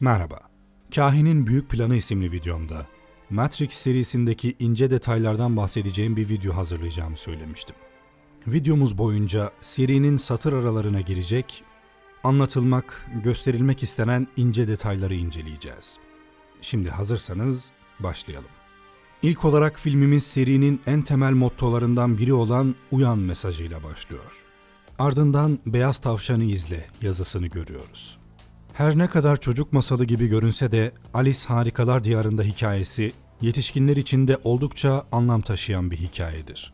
Merhaba. Kahinin Büyük Planı isimli videomda Matrix serisindeki ince detaylardan bahsedeceğim bir video hazırlayacağımı söylemiştim. Videomuz boyunca serinin satır aralarına girecek, anlatılmak, gösterilmek istenen ince detayları inceleyeceğiz. Şimdi hazırsanız başlayalım. İlk olarak filmimiz serinin en temel mottolarından biri olan uyan mesajıyla başlıyor. Ardından beyaz tavşanı izle yazısını görüyoruz. Her ne kadar çocuk masalı gibi görünse de Alice Harikalar Diyarında hikayesi yetişkinler için de oldukça anlam taşıyan bir hikayedir.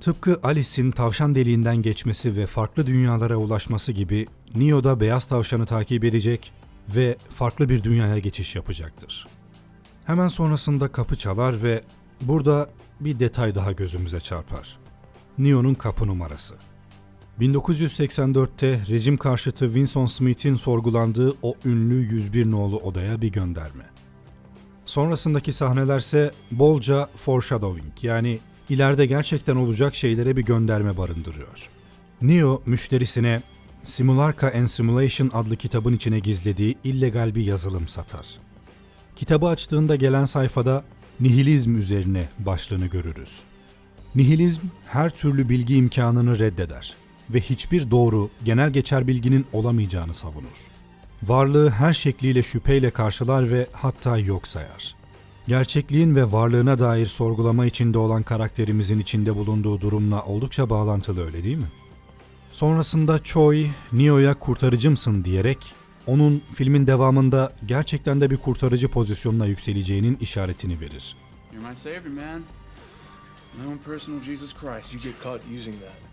Tıpkı Alice'in tavşan deliğinden geçmesi ve farklı dünyalara ulaşması gibi Neo da beyaz tavşanı takip edecek ve farklı bir dünyaya geçiş yapacaktır. Hemen sonrasında kapı çalar ve burada bir detay daha gözümüze çarpar. Neo'nun kapı numarası. 1984'te rejim karşıtı Winston Smith'in sorgulandığı o ünlü 101 nolu odaya bir gönderme. Sonrasındaki sahnelerse bolca foreshadowing yani ileride gerçekten olacak şeylere bir gönderme barındırıyor. Neo müşterisine Simulacra and Simulation adlı kitabın içine gizlediği illegal bir yazılım satar. Kitabı açtığında gelen sayfada nihilizm üzerine başlığını görürüz. Nihilizm her türlü bilgi imkanını reddeder ve hiçbir doğru, genel geçer bilginin olamayacağını savunur. Varlığı her şekliyle şüpheyle karşılar ve hatta yok sayar. Gerçekliğin ve varlığına dair sorgulama içinde olan karakterimizin içinde bulunduğu durumla oldukça bağlantılı öyle değil mi? Sonrasında Choi, Neo'ya kurtarıcımsın diyerek onun filmin devamında gerçekten de bir kurtarıcı pozisyonuna yükseleceğinin işaretini verir. You're my savior, man. My own personal Jesus Christ. You get caught using that.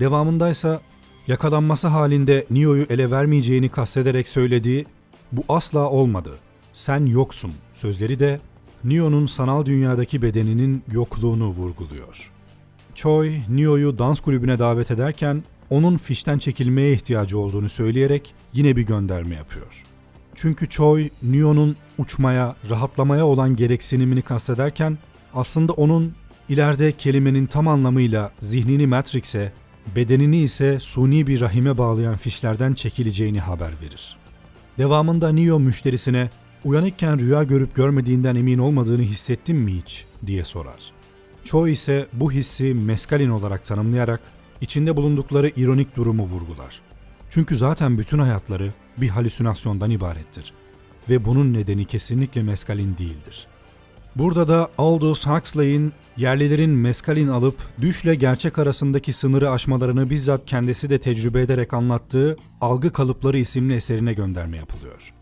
Devamındaysa yakalanması halinde Neo'yu ele vermeyeceğini kastederek söylediği bu asla olmadı. Sen yoksun sözleri de Neo'nun sanal dünyadaki bedeninin yokluğunu vurguluyor. Choi, Neo'yu dans kulübüne davet ederken onun fişten çekilmeye ihtiyacı olduğunu söyleyerek yine bir gönderme yapıyor. Çünkü Choi, Neo'nun uçmaya, rahatlamaya olan gereksinimini kastederken aslında onun ileride kelimenin tam anlamıyla zihnini Matrix'e, bedenini ise suni bir rahime bağlayan fişlerden çekileceğini haber verir. Devamında Neo müşterisine uyanıkken rüya görüp görmediğinden emin olmadığını hissettin mi hiç diye sorar. Choi ise bu hissi meskalin olarak tanımlayarak içinde bulundukları ironik durumu vurgular. Çünkü zaten bütün hayatları bir halüsinasyondan ibarettir ve bunun nedeni kesinlikle meskalin değildir. Burada da Aldous Huxley'in yerlilerin meskalin alıp düşle gerçek arasındaki sınırı aşmalarını bizzat kendisi de tecrübe ederek anlattığı Algı Kalıpları isimli eserine gönderme yapılıyor.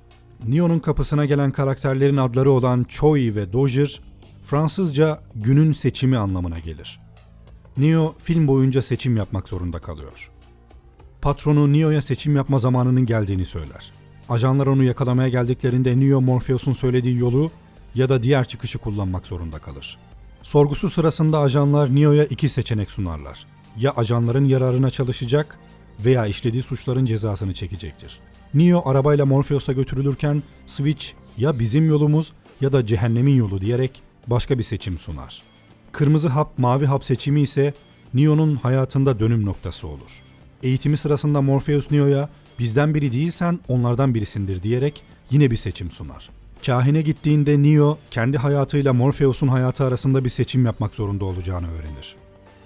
Neo'nun kapısına gelen karakterlerin adları olan Choi ve Dozier, Fransızca günün seçimi anlamına gelir. Neo film boyunca seçim yapmak zorunda kalıyor. Patronu Neo'ya seçim yapma zamanının geldiğini söyler. Ajanlar onu yakalamaya geldiklerinde Neo Morpheus'un söylediği yolu ya da diğer çıkışı kullanmak zorunda kalır. Sorgusu sırasında ajanlar Neo'ya iki seçenek sunarlar. Ya ajanların yararına çalışacak veya işlediği suçların cezasını çekecektir. Neo arabayla Morpheus'a götürülürken Switch ya bizim yolumuz ya da cehennemin yolu diyerek başka bir seçim sunar. Kırmızı hap, mavi hap seçimi ise Neo'nun hayatında dönüm noktası olur. Eğitimi sırasında Morpheus Neo'ya bizden biri değilsen onlardan birisindir diyerek yine bir seçim sunar. Kahine gittiğinde Neo kendi hayatıyla Morpheus'un hayatı arasında bir seçim yapmak zorunda olacağını öğrenir.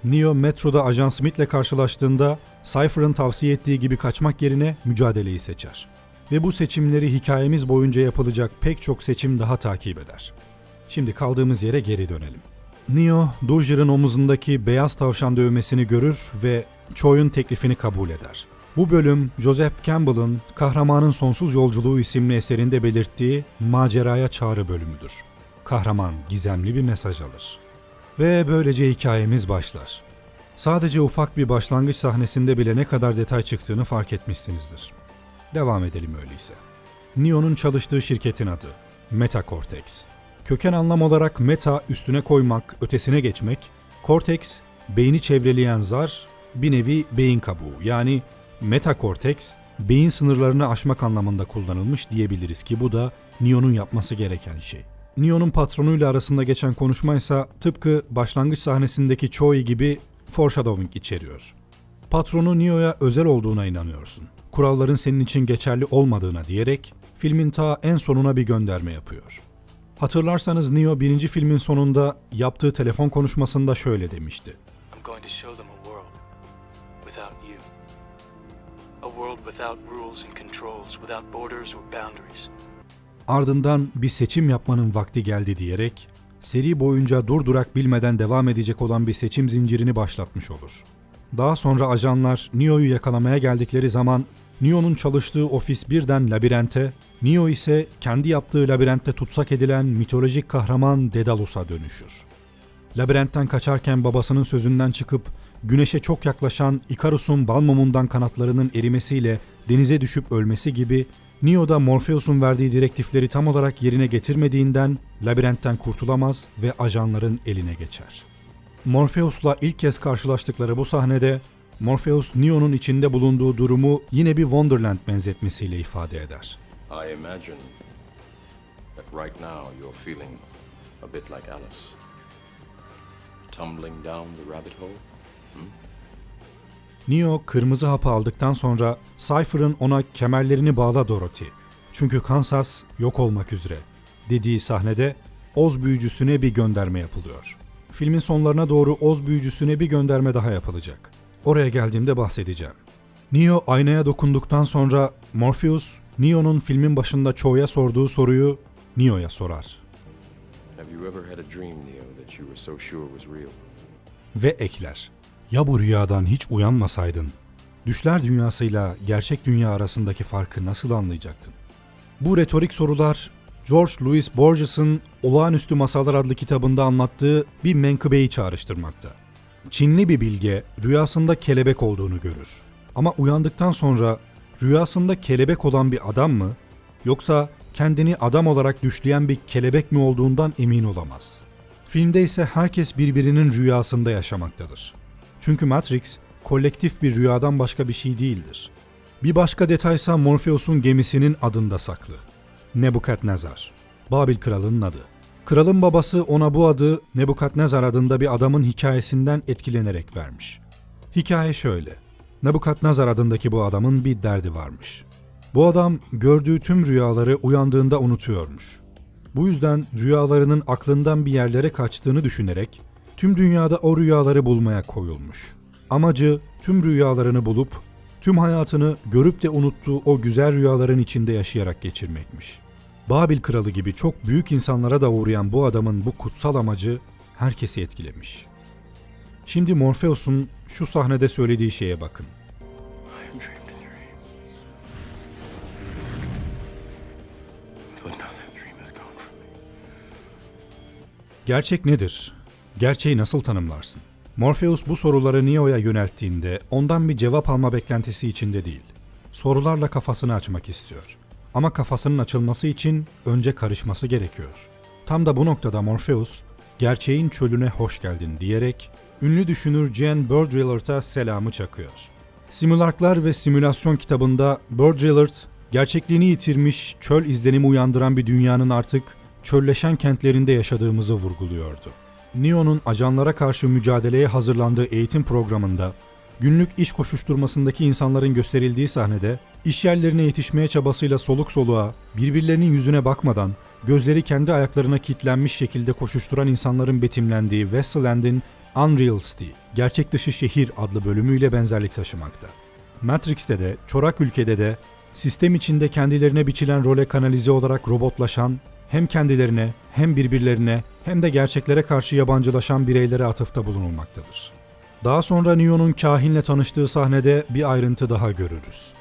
Neo metroda Ajan Smith'le karşılaştığında Cypher'ın tavsiye ettiği gibi kaçmak yerine mücadeleyi seçer. Ve bu seçimleri hikayemiz boyunca yapılacak pek çok seçim daha takip eder. Şimdi kaldığımız yere geri dönelim. Neo, Dozier'ın omuzundaki beyaz tavşan dövmesini görür ve Choi'un teklifini kabul eder. Bu bölüm Joseph Campbell'ın Kahramanın Sonsuz Yolculuğu isimli eserinde belirttiği maceraya çağrı bölümüdür. Kahraman gizemli bir mesaj alır. Ve böylece hikayemiz başlar. Sadece ufak bir başlangıç sahnesinde bile ne kadar detay çıktığını fark etmişsinizdir. Devam edelim öyleyse. Neo'nun çalıştığı şirketin adı Metacortex. Köken anlam olarak meta üstüne koymak, ötesine geçmek, cortex beyni çevreleyen zar, bir nevi beyin kabuğu yani metakorteks beyin sınırlarını aşmak anlamında kullanılmış diyebiliriz ki bu da Neo'nun yapması gereken şey. Neo'nun patronuyla arasında geçen konuşma ise tıpkı başlangıç sahnesindeki Choi gibi foreshadowing içeriyor. Patronu Neo'ya özel olduğuna inanıyorsun. kuralların senin için geçerli olmadığına diyerek filmin ta en sonuna bir gönderme yapıyor. Hatırlarsanız Neo birinci filmin sonunda yaptığı telefon konuşmasında şöyle demişti. I'm going to show them without rules and controls, without borders or boundaries. Ardından bir seçim yapmanın vakti geldi diyerek seri boyunca durdurak bilmeden devam edecek olan bir seçim zincirini başlatmış olur. Daha sonra ajanlar Neo'yu yakalamaya geldikleri zaman Neo'nun çalıştığı ofis birden labirente, Neo ise kendi yaptığı labirentte tutsak edilen mitolojik kahraman Daedalus'a dönüşür. Labirentten kaçarken babasının sözünden çıkıp güneşe çok yaklaşan Ikarus'un bal mumundan kanatlarının erimesiyle denize düşüp ölmesi gibi Neo da Morpheus'un verdiği direktifleri tam olarak yerine getirmediğinden labirentten kurtulamaz ve ajanların eline geçer. Morpheus'la ilk kez karşılaştıkları bu sahnede Morpheus Neo'nun içinde bulunduğu durumu yine bir Wonderland benzetmesiyle ifade eder. I imagine that right now you're feeling a bit like Alice. Tumbling down the rabbit hole. Neo kırmızı hapı aldıktan sonra Cypher'ın ona kemerlerini bağla Dorothy. Çünkü Kansas yok olmak üzere dediği sahnede Oz büyücüsüne bir gönderme yapılıyor. Filmin sonlarına doğru Oz büyücüsüne bir gönderme daha yapılacak. Oraya geldiğimde bahsedeceğim. Neo aynaya dokunduktan sonra Morpheus, Neo'nun filmin başında Cho'ya sorduğu soruyu Neo'ya sorar. Dream, Neo, so sure ve ekler. Ya bu rüyadan hiç uyanmasaydın, düşler dünyasıyla gerçek dünya arasındaki farkı nasıl anlayacaktın? Bu retorik sorular George Louis Borges'ın Olağanüstü Masallar adlı kitabında anlattığı bir menkıbeyi çağrıştırmakta. Çinli bir bilge rüyasında kelebek olduğunu görür. Ama uyandıktan sonra rüyasında kelebek olan bir adam mı yoksa kendini adam olarak düşleyen bir kelebek mi olduğundan emin olamaz. Filmde ise herkes birbirinin rüyasında yaşamaktadır. Çünkü Matrix kolektif bir rüyadan başka bir şey değildir. Bir başka detaysa Morpheus'un gemisinin adında saklı. Nebukadnezar. Babil kralının adı. Kralın babası ona bu adı Nebukadnezar adında bir adamın hikayesinden etkilenerek vermiş. Hikaye şöyle. Nebukadnezar adındaki bu adamın bir derdi varmış. Bu adam gördüğü tüm rüyaları uyandığında unutuyormuş. Bu yüzden rüyalarının aklından bir yerlere kaçtığını düşünerek tüm dünyada o rüyaları bulmaya koyulmuş. Amacı tüm rüyalarını bulup tüm hayatını görüp de unuttuğu o güzel rüyaların içinde yaşayarak geçirmekmiş. Babil kralı gibi çok büyük insanlara da uğrayan bu adamın bu kutsal amacı herkesi etkilemiş. Şimdi Morpheus'un şu sahnede söylediği şeye bakın. Gerçek nedir? Gerçeği nasıl tanımlarsın? Morpheus bu soruları Neo'ya yönelttiğinde ondan bir cevap alma beklentisi içinde değil. Sorularla kafasını açmak istiyor. Ama kafasının açılması için önce karışması gerekiyor. Tam da bu noktada Morpheus, gerçeğin çölüne hoş geldin diyerek ünlü düşünür Jan Baudrillard'a selamı çakıyor. Simülaklar ve Simülasyon kitabında Baudrillard, gerçekliğini yitirmiş, çöl izlenimi uyandıran bir dünyanın artık çölleşen kentlerinde yaşadığımızı vurguluyordu. Neo'nun ajanlara karşı mücadeleye hazırlandığı eğitim programında günlük iş koşuşturmasındaki insanların gösterildiği sahnede iş yerlerine yetişmeye çabasıyla soluk soluğa, birbirlerinin yüzüne bakmadan gözleri kendi ayaklarına kilitlenmiş şekilde koşuşturan insanların betimlendiği Westland'in Unreal City, Gerçek Dışı Şehir adlı bölümüyle benzerlik taşımakta. Matrix'te de, çorak ülkede de sistem içinde kendilerine biçilen role kanalize olarak robotlaşan, hem kendilerine hem birbirlerine hem de gerçeklere karşı yabancılaşan bireylere atıfta bulunulmaktadır. Daha sonra Neo'nun kahinle tanıştığı sahnede bir ayrıntı daha görürüz.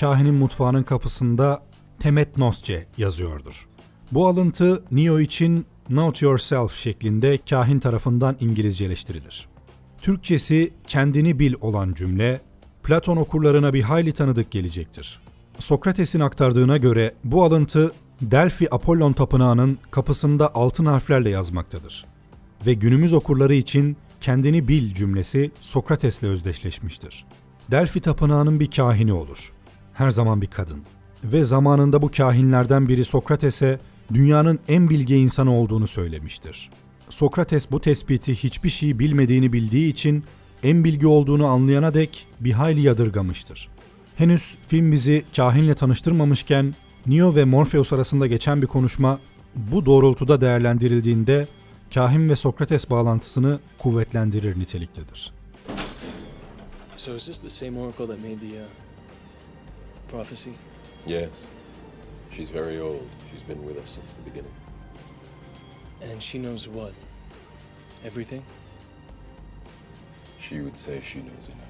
Kahinin mutfağının kapısında Temet Nosce yazıyordur. Bu alıntı Neo için Note Yourself şeklinde kahin tarafından İngilizceleştirilir. Türkçesi kendini bil olan cümle Platon okurlarına bir hayli tanıdık gelecektir. Sokrates'in aktardığına göre bu alıntı Delphi Apollon Tapınağı'nın kapısında altın harflerle yazmaktadır. Ve günümüz okurları için kendini bil cümlesi Sokrates'le özdeşleşmiştir. Delphi Tapınağı'nın bir kahini olur. Her zaman bir kadın. Ve zamanında bu kahinlerden biri Sokrates'e dünyanın en bilge insanı olduğunu söylemiştir. Sokrates bu tespiti hiçbir şey bilmediğini bildiği için en bilgi olduğunu anlayana dek bir hayli yadırgamıştır. Henüz film bizi kahinle tanıştırmamışken Neo ve Morpheus arasında geçen bir konuşma bu doğrultuda değerlendirildiğinde kahin ve Sokrates bağlantısını kuvvetlendirir niteliktedir. So is this the same oracle that made the uh, prophecy? Yes. She's very old. She's been with us since the beginning. And she knows what? Everything? She would say she knows enough.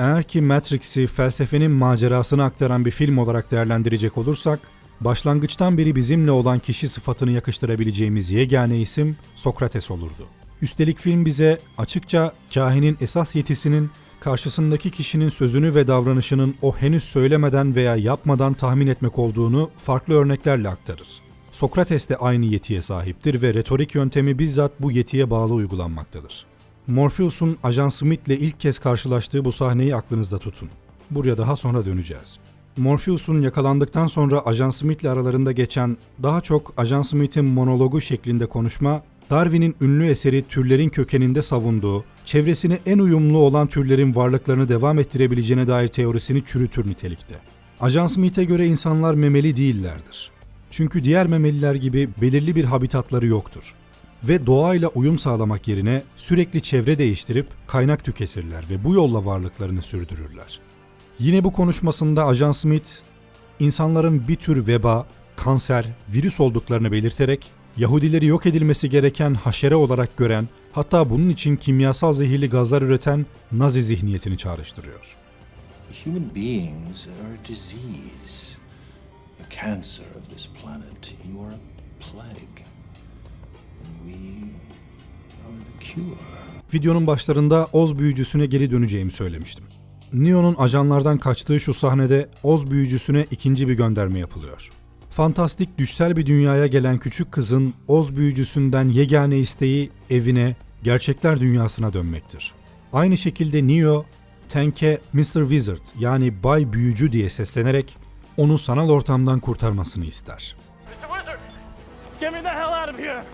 Eğer ki Matrix'i felsefenin macerasını aktaran bir film olarak değerlendirecek olursak, başlangıçtan beri bizimle olan kişi sıfatını yakıştırabileceğimiz yegane isim Sokrates olurdu. Üstelik film bize açıkça kahinin esas yetisinin karşısındaki kişinin sözünü ve davranışının o henüz söylemeden veya yapmadan tahmin etmek olduğunu farklı örneklerle aktarır. Sokrates de aynı yetiye sahiptir ve retorik yöntemi bizzat bu yetiye bağlı uygulanmaktadır. Morpheus'un Ajan Smith'le ilk kez karşılaştığı bu sahneyi aklınızda tutun. Buraya daha sonra döneceğiz. Morpheus'un yakalandıktan sonra Ajan Smith'le aralarında geçen daha çok Ajan Smith'in monologu şeklinde konuşma, Darwin'in ünlü eseri türlerin kökeninde savunduğu, çevresine en uyumlu olan türlerin varlıklarını devam ettirebileceğine dair teorisini çürütür nitelikte. Ajan Smith'e göre insanlar memeli değillerdir. Çünkü diğer memeliler gibi belirli bir habitatları yoktur ve doğayla uyum sağlamak yerine sürekli çevre değiştirip kaynak tüketirler ve bu yolla varlıklarını sürdürürler. Yine bu konuşmasında Ajan Smith, insanların bir tür veba, kanser, virüs olduklarını belirterek Yahudileri yok edilmesi gereken haşere olarak gören, hatta bunun için kimyasal zehirli gazlar üreten Nazi zihniyetini çağrıştırıyor. Human beings are a disease, a cancer of this planet. You are a plague. Videonun başlarında Oz büyücüsüne geri döneceğimi söylemiştim. Neo'nun ajanlardan kaçtığı şu sahnede Oz büyücüsüne ikinci bir gönderme yapılıyor. Fantastik düşsel bir dünyaya gelen küçük kızın Oz büyücüsünden yegane isteği evine, gerçekler dünyasına dönmektir. Aynı şekilde Neo, Tank'e Mr. Wizard yani Bay Büyücü diye seslenerek onu sanal ortamdan kurtarmasını ister. Mr. Wizard! Get me the hell out of here!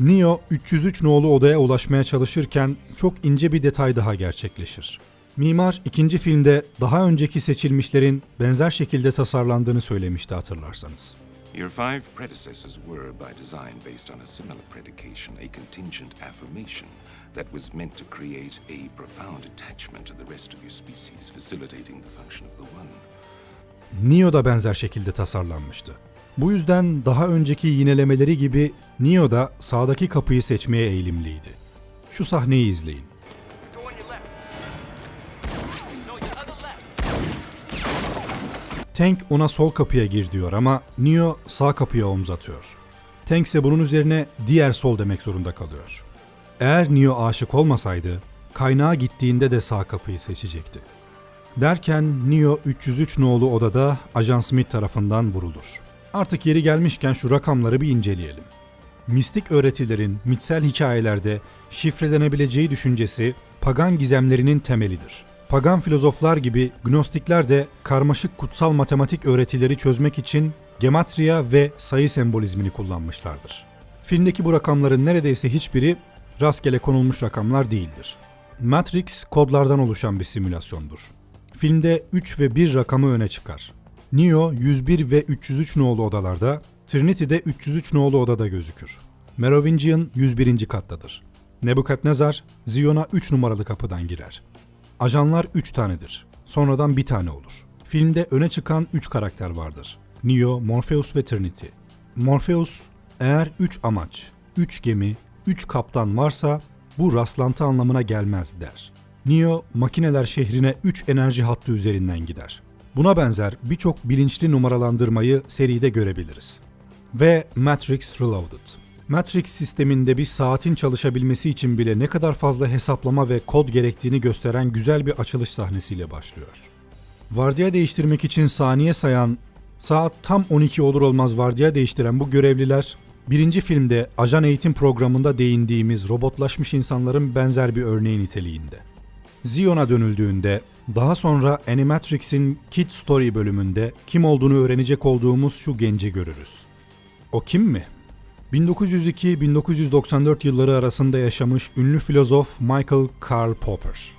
Neo 303 nolu odaya ulaşmaya çalışırken çok ince bir detay daha gerçekleşir. Mimar ikinci filmde daha önceki seçilmişlerin benzer şekilde tasarlandığını söylemişti hatırlarsanız. Your five predecessors were, by design, based on a similar predication, a contingent affirmation that was meant to create a profound attachment to the rest of your species, facilitating the function of the One. Neo da benzer şekilde tasarlanmıştı. Bu yüzden daha önceki yinelemeleri gibi Neo da sağdaki kapıyı seçmeye eğilimliydi. Şu sahneyi izleyin. Tank ona sol kapıya gir diyor ama Neo sağ kapıya omuz atıyor. Tank ise bunun üzerine diğer sol demek zorunda kalıyor. Eğer Neo aşık olmasaydı, kaynağa gittiğinde de sağ kapıyı seçecekti. Derken Neo 303 nolu odada Ajan Smith tarafından vurulur. Artık yeri gelmişken şu rakamları bir inceleyelim. Mistik öğretilerin mitsel hikayelerde şifrelenebileceği düşüncesi pagan gizemlerinin temelidir. Pagan filozoflar gibi gnostikler de karmaşık kutsal matematik öğretileri çözmek için gematria ve sayı sembolizmini kullanmışlardır. Filmdeki bu rakamların neredeyse hiçbiri rastgele konulmuş rakamlar değildir. Matrix kodlardan oluşan bir simülasyondur. Filmde 3 ve 1 rakamı öne çıkar. Neo 101 ve 303 nolu odalarda, Trinity de 303 nolu odada gözükür. Merovingian 101. kattadır. Nebukadnezar, Zion'a 3 numaralı kapıdan girer. Ajanlar 3 tanedir. Sonradan bir tane olur. Filmde öne çıkan 3 karakter vardır. Neo, Morpheus ve Trinity. Morpheus, eğer 3 amaç, 3 gemi, 3 kaptan varsa bu rastlantı anlamına gelmez der. Neo, makineler şehrine 3 enerji hattı üzerinden gider. Buna benzer birçok bilinçli numaralandırmayı seride görebiliriz. Ve Matrix Reloaded. Matrix sisteminde bir saatin çalışabilmesi için bile ne kadar fazla hesaplama ve kod gerektiğini gösteren güzel bir açılış sahnesiyle başlıyor. Vardiya değiştirmek için saniye sayan, saat tam 12 olur olmaz vardiya değiştiren bu görevliler, birinci filmde ajan eğitim programında değindiğimiz robotlaşmış insanların benzer bir örneği niteliğinde. Zion'a dönüldüğünde, daha sonra Animatrix'in Kid Story bölümünde kim olduğunu öğrenecek olduğumuz şu genci görürüz. O kim mi? 1902-1994 yılları arasında yaşamış ünlü filozof Michael Karl Popper.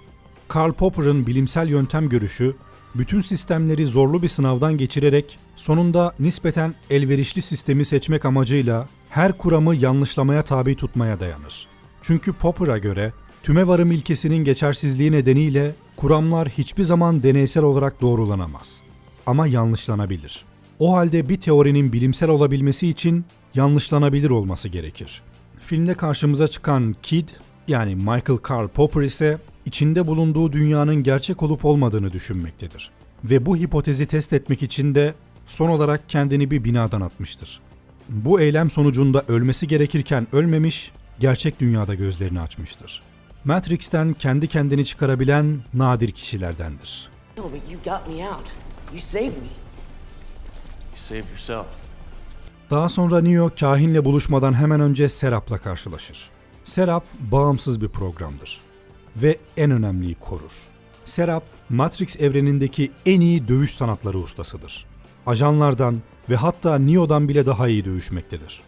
Karl Popper'ın bilimsel yöntem görüşü, bütün sistemleri zorlu bir sınavdan geçirerek sonunda nispeten elverişli sistemi seçmek amacıyla her kuramı yanlışlamaya tabi tutmaya dayanır. Çünkü Popper'a göre tümevarım ilkesinin geçersizliği nedeniyle kuramlar hiçbir zaman deneysel olarak doğrulanamaz. Ama yanlışlanabilir. O halde bir teorinin bilimsel olabilmesi için yanlışlanabilir olması gerekir. Filmde karşımıza çıkan Kid yani Michael Karl Popper ise içinde bulunduğu dünyanın gerçek olup olmadığını düşünmektedir. Ve bu hipotezi test etmek için de son olarak kendini bir binadan atmıştır. Bu eylem sonucunda ölmesi gerekirken ölmemiş, gerçek dünyada gözlerini açmıştır. Matrix'ten kendi kendini çıkarabilen nadir kişilerdendir. No, Daha sonra Neo kahinle buluşmadan hemen önce Serap'la karşılaşır. Serap bağımsız bir programdır ve en önemliyi korur. Serap, Matrix evrenindeki en iyi dövüş sanatları ustasıdır. Ajanlardan ve hatta Neo'dan bile daha iyi dövüşmektedir.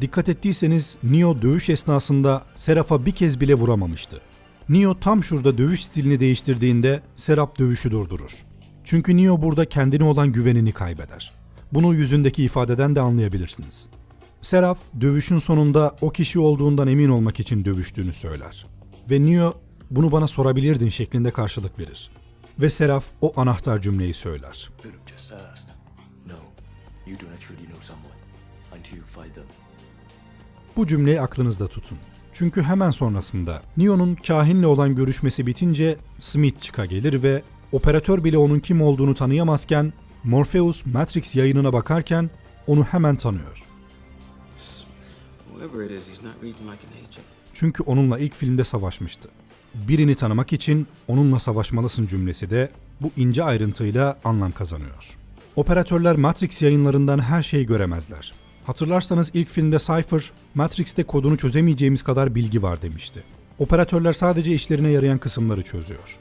Dikkat ettiyseniz Neo dövüş esnasında Serap'a bir kez bile vuramamıştı. Neo tam şurada dövüş stilini değiştirdiğinde Serap dövüşü durdurur. Çünkü Neo burada kendine olan güvenini kaybeder. Bunu yüzündeki ifadeden de anlayabilirsiniz. Seraf, dövüşün sonunda o kişi olduğundan emin olmak için dövüştüğünü söyler. Ve Neo, bunu bana sorabilirdin şeklinde karşılık verir. Ve Seraf o anahtar cümleyi söyler. Bu cümleyi aklınızda tutun. Çünkü hemen sonrasında Neo'nun kahinle olan görüşmesi bitince Smith çıka gelir ve operatör bile onun kim olduğunu tanıyamazken Morpheus Matrix yayınına bakarken onu hemen tanıyor. Çünkü onunla ilk filmde savaşmıştı. Birini tanımak için onunla savaşmalısın cümlesi de bu ince ayrıntıyla anlam kazanıyor. Operatörler Matrix yayınlarından her şeyi göremezler. Hatırlarsanız ilk filmde Cypher, Matrix'te kodunu çözemeyeceğimiz kadar bilgi var demişti. Operatörler sadece işlerine yarayan kısımları çözüyor.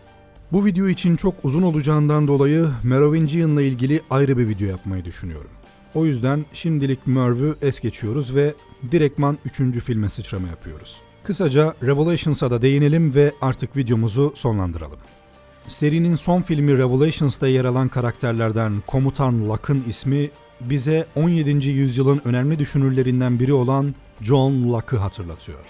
Bu video için çok uzun olacağından dolayı Merovingian'la ilgili ayrı bir video yapmayı düşünüyorum. O yüzden şimdilik Merv'ü es geçiyoruz ve direktman 3. filme sıçrama yapıyoruz. Kısaca Revelations'a da değinelim ve artık videomuzu sonlandıralım. Serinin son filmi Revelations'ta yer alan karakterlerden Komutan Locke'ın ismi bize 17. yüzyılın önemli düşünürlerinden biri olan John Locke'ı hatırlatıyor.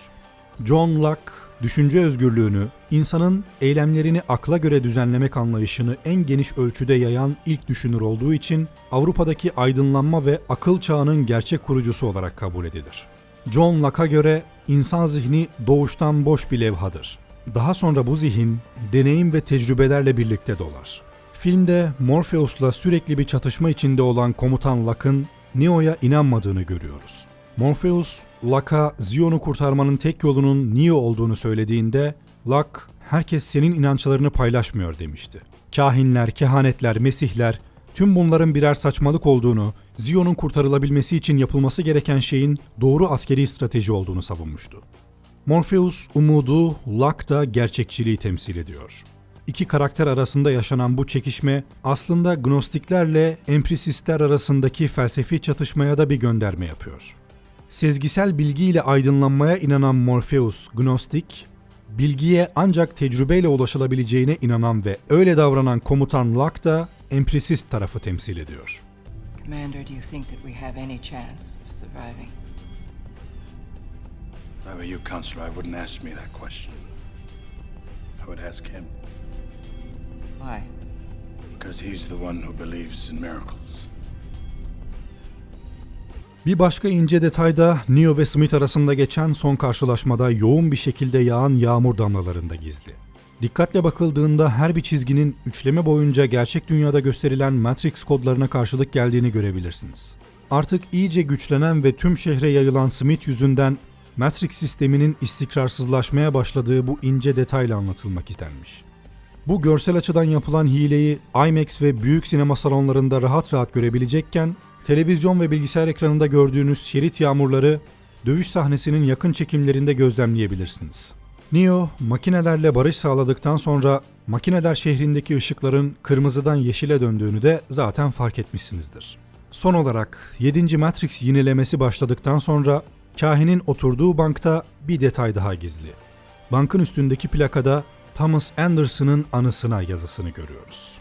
John Locke, düşünce özgürlüğünü, insanın eylemlerini akla göre düzenlemek anlayışını en geniş ölçüde yayan ilk düşünür olduğu için Avrupa'daki aydınlanma ve akıl çağının gerçek kurucusu olarak kabul edilir. John Locke'a göre insan zihni doğuştan boş bir levhadır. Daha sonra bu zihin deneyim ve tecrübelerle birlikte dolar. Filmde Morpheus'la sürekli bir çatışma içinde olan komutan Locke'ın Neo'ya inanmadığını görüyoruz. Morpheus, Locke'a Zion'u kurtarmanın tek yolunun Neo olduğunu söylediğinde Locke, herkes senin inançlarını paylaşmıyor demişti. Kahinler, kehanetler, mesihler, tüm bunların birer saçmalık olduğunu, Zion'un kurtarılabilmesi için yapılması gereken şeyin doğru askeri strateji olduğunu savunmuştu. Morpheus umudu, Locke da gerçekçiliği temsil ediyor. İki karakter arasında yaşanan bu çekişme aslında Gnostiklerle Emprisistler arasındaki felsefi çatışmaya da bir gönderme yapıyor. Sezgisel bilgiyle aydınlanmaya inanan Morpheus, Gnostik, bilgiye ancak tecrübeyle ulaşılabileceğine inanan ve öyle davranan komutan Locke da Emprisist tarafı temsil ediyor. Commander, do you think that we have any chance of surviving? If I were you, Counselor, I wouldn't ask me that question. I would ask him, Why? because he's the one who believes in miracles. Bir başka ince detay da Neo ve Smith arasında geçen son karşılaşmada yoğun bir şekilde yağan yağmur damlalarında gizli. Dikkatle bakıldığında her bir çizginin üçleme boyunca gerçek dünyada gösterilen Matrix kodlarına karşılık geldiğini görebilirsiniz. Artık iyice güçlenen ve tüm şehre yayılan Smith yüzünden Matrix sisteminin istikrarsızlaşmaya başladığı bu ince detayla anlatılmak istenmiş. Bu görsel açıdan yapılan hileyi IMAX ve büyük sinema salonlarında rahat rahat görebilecekken, televizyon ve bilgisayar ekranında gördüğünüz şerit yağmurları dövüş sahnesinin yakın çekimlerinde gözlemleyebilirsiniz. Neo, makinelerle barış sağladıktan sonra makineler şehrindeki ışıkların kırmızıdan yeşile döndüğünü de zaten fark etmişsinizdir. Son olarak 7. Matrix yinelemesi başladıktan sonra kahinin oturduğu bankta bir detay daha gizli. Bankın üstündeki plakada Thomas Anderson'ın anısına yazısını görüyoruz.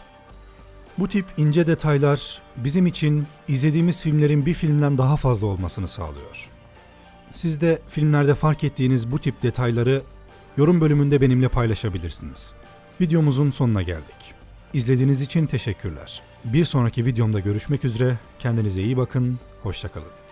Bu tip ince detaylar bizim için izlediğimiz filmlerin bir filmden daha fazla olmasını sağlıyor. Siz de filmlerde fark ettiğiniz bu tip detayları yorum bölümünde benimle paylaşabilirsiniz. Videomuzun sonuna geldik. İzlediğiniz için teşekkürler. Bir sonraki videomda görüşmek üzere. Kendinize iyi bakın. Hoşçakalın.